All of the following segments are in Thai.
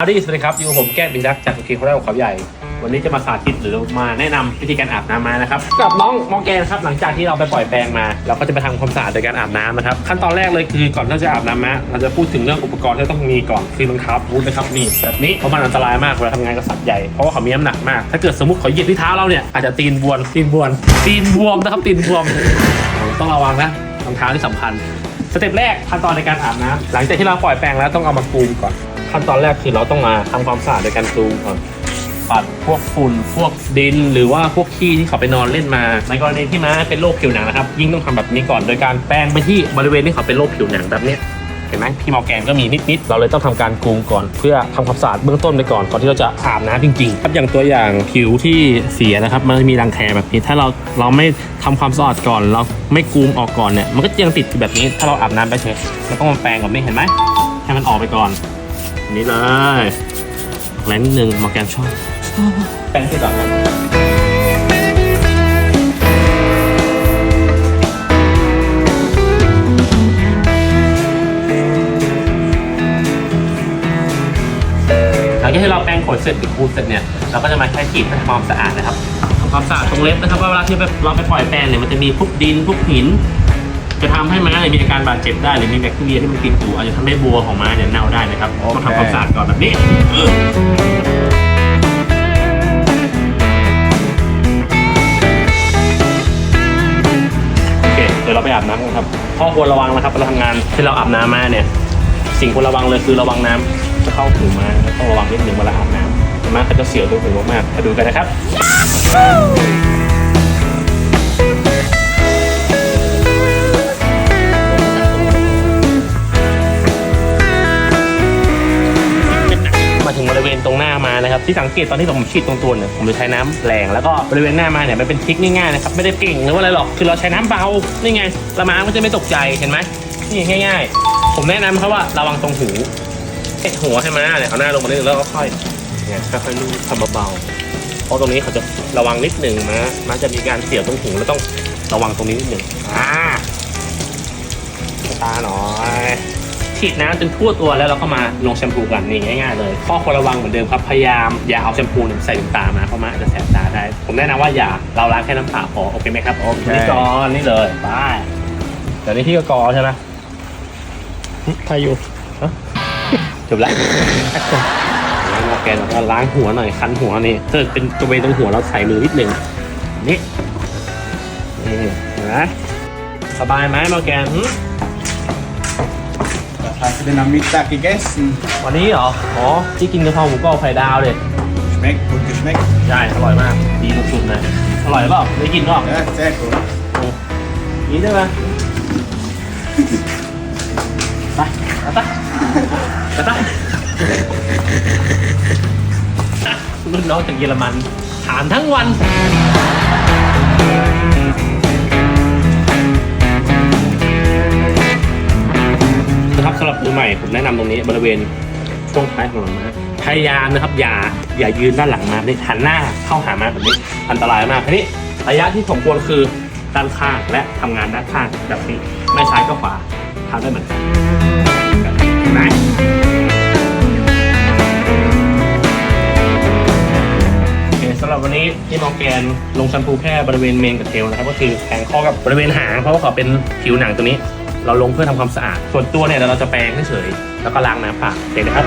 สวัสดีสวัสดีครับอยู่กับผมแก้มบิรักจากโอเคเขาได้ของเขาใหญ่ วันนี้จะมาสาธิตหรือมาแนะนำวิธีการอาบน้ำมานะครับกับน้องมองแกนครับหลังจากที่เราไปปล่อยแปลงมา เราก็จะไปทำความสะอาดโดยการอาบน้ำนะครับขั้นตอนแรกเลยคือก่อนที่เราจะอาบน้ำมะเราจะพูดถึงเรื่องอุปกรณ์ที่ต้องมีก่อนคือรองเท้าบูทนะครับนี่แบบนี้เพราะมันอันตรายมากเวลาทำงานกับสัตว์ใหญ่เพราะว่าเขามีน้ำหนักมากถ้าเกิดสมมติเขาเหยียบที่เท้าเราเนี่ยอาจจะตีนบวมตีนบวมตีนบวมนะครับตีนบวมต้องระวังนะรองเท้าที่สำคัญสเต็ปแรกขั้นตอนในการอาบน้ำหลังจากที่เราปล่อยแปรงแล้วต้องเอามากรูมก่อน ขั้นตอนแรกคือเราต้องมาทำความสะอาดโดยการกรูมก่อนปัดพวกฝุ่นพวกดิน หรือว่าพวกขี้ที่เขาไปนอนเล่นมา ในกรณีที่ม้าเป็นโรคผิวหนังนะครับ ยิ่งต้องทำแบบนี้ก่อนโดยการแปรงไปที่บริเวณที่เขาเป็นโรคผิวหนังแบบเนี้ยเห็นไหมพี่มอร์แกนก็มีนิดๆเราเลยต้องทำการกรูมก่อน เพื่อทำความสะอาดเบื้องต้นไปก่อนก่อนที่เราจะอาบน้ำจริงๆครับอย่างตัวอย่างผิวที่เสียนะครับ มันมีรังแคแบบนี้ถ้าเราเราไม่ทำความสะอาดก่อน เราไม่กรูมออกก่อนเนี่ยมันก็ยังติดอยู่แบบนี้ถ้าเราอาบน้ำไปเฉยเราต้องมาแปรงกับนี่เห็นไหมให้มันออกไปก่อน นี่เลยแรงนิดนึงมอร์แกนชอบแปรงที่ก่อนครับหลังจากที่เราแปรงขนเสร็จหรือคูดเสร็จเนี่ยเราก็จะมาแค่กรีดเพื่อทำความสะอาดนะครับทำความสะอาดตรงเล็บนะครับว่าเวลาที่แบบเราไปปล่อยแปรงเนี่ยมันจะมีพวกดินพวกหิน จะทำให้ม้าเนี่ยมีอาการบาดเจ็บได้หรือมีแบคทีเรียที่มันติดอยู่อาจจะทำให้บัวของม้าเนี่ยเน่าได้นะครับโอเค ต้องทำความสะอาดก่อนแบบนี้เออโอเคเดี๋ยวเราไปอาบน้ำกันครับข้อควรระวังนะครับเวลาทำงานที่เราอาบน้ำมาเนี่ย สิ่งควรระวังเลยคือระวังน้ำจะเข้าหูม้านะครับต้องระวังนิดนึงเวลาอาบน้ำม้าเขาจะเสียวตัวหูมากๆมาดูกันนะครับม ริเวณตรงหน้ามานะครับที่สังเกตตอนที่ผมฉีดตรงตัวเนี่ยผมจะใช้น้ำแรงแล้วก็บริเวณหน้ามาเนี่ยมันเป็นทริกง่ายๆนะครับไม่ได้เก่งหรือว่าอะไรหรอกคือเราใช้น้ำเบานี่ไงละม้ามันจะไม่ตกใจเห็นไหมนี่ง่าย ๆ ผมแนะนำเขาว่าระวังตรงหูเอ็ดหัวให้ม้าเนี่ยเอาหน้าลงมานิดนึงแล้วก็ค่อยเนี่ยค่อยๆลูบทำเบาๆเพราะตรงนี้เขาจะระวังนิดหนึ่งม้าม้าจะมีการเสียวตรงหูแล้วต้องระวังตรงนี้นิดหนึ่งอ่าตาหน่อย ฉีดน้ำจนทั่วตัวแล้วเราก็มาลงแชมพูกันนี่ง่ายๆเลย ข้อควรระวังเหมือนเดิมครับพยายามอย่าเอาแชมพูเนี่ยใส่ถึงตามาเพราะมันอาจจะแสบตาได้ ผมแนะนำว่าอย่าเราล้างแค่น้ำเปล่าพอโอเคไหมครับโอเคนี่ก่อนนี่เลยไปเดี๋ยวนี้พี่ก็กอใช่ไหมพายุฮะจบแล้วล้างโอเคแล้วก็ล้างหัวหน่อยคันหัวนี่ถ้าเป็นตัวเวตรงหัวเราใส่มือนิดหนึ่งนี่นี่เห็นไหมสบายไหมมอร์แกน Mittag gegessen? วันนี้เหรอ อ๋อที่กินกะเพราหมูกรอบไข่ดาวเลย Schmeckt, gut geschmeckt. ใช่ อร่อยมาก ดีสุดๆเลย อร่อยเปล่าได้กินเปล่า Ja, sehr gut. นี่ได้ไหมไปไปไปไปไปรุ่นน้องจากเยอรมัน ถามทั้งวัน มือใหม่ผมแนะนำตรงนี้บริเวณช่วงท้ายของหลังม้าพยายามนะครับอย่าอย่ายืนด้านหลังม้านี่หันหน้าเข้าหาม้าแบบนี้อันตรายมากทีนี้ระยะที่สมควรคือด้านข้างและทำงานด้านข้างแบบนี้ไม่ซ้ายก็ขวาทำได้เหมือนกันเห็นไหมโอเคสำหรับวันนี้ที่มอร์แกนลงแชมพูแค่บริเวณเมนกับเทลนะครับก็คือแผงคอกับบริเวณหางเพราะว่าเขาเป็นผิวหนังตัวนี้ เราลงเพื่อทำความสะอาด ส่วนตัวเนี่ยเดี๋ยวเราจะแปรงเฉยๆแล้วก็ล้างน้ำผ่าเห็นนะครับ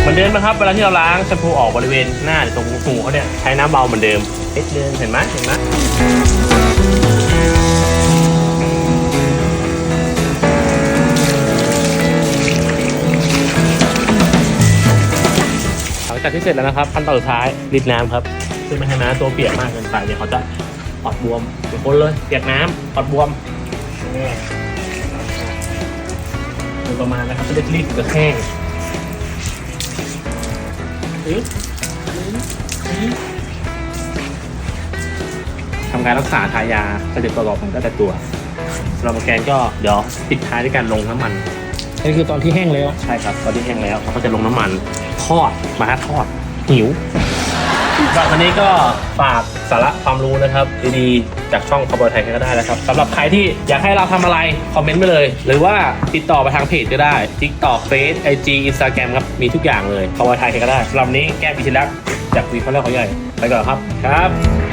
เหมือนเดิมนะครับเวลาที่เราล้างแชมพูออกบริเวณหน้าหรือตรงหูเขาเนี่ยใช้น้ำเบาเหมือนเดิมนิดนึงเห็นไหมเห็นไหมหลังจากที่เสร็จแล้วนะครับขั้นตอนสุดท้ายรีดน้ำครับเพื่อไม่ให้น้ำตัวเปียกมากเกินไปเดี๋ยเขาจะปอดบวมทุกคนเลยเปียกน้ำปอดบวม โดยประมาณนะครับจะได้รีบกับแห้งทำการรักษาทายาก็จะประกอบกันก็แต่ตัวสำหรับแกรมก็เดี๋ยวปิดท้ายด้วยการลงน้ำมัน นี่คือตอนที่แห้งแล้ว ใช่ครับตอนที่แห้งแล้วเขาก็จะลงน้ำมันทอดมาทอดหิวำหรับวันนี้ก็ฝากสาระความรู้นะครับดีๆจากช่องคอบอยไทยก็ได้นะครับสำหรับใครที่อยากให้เราทำอะไร คอมเมนต์มาเลย หรือว่าติดต่อไปทางเพจก็ได้ TikTok Face IG Instagram ครับ มีทุกอย่างเลยคอบอยไทยก็ได้สำหรับวันนี้แก้ปีที่แล้วจากวีเขาเล่าเขาใหญ่ ไปก่อนครับครับ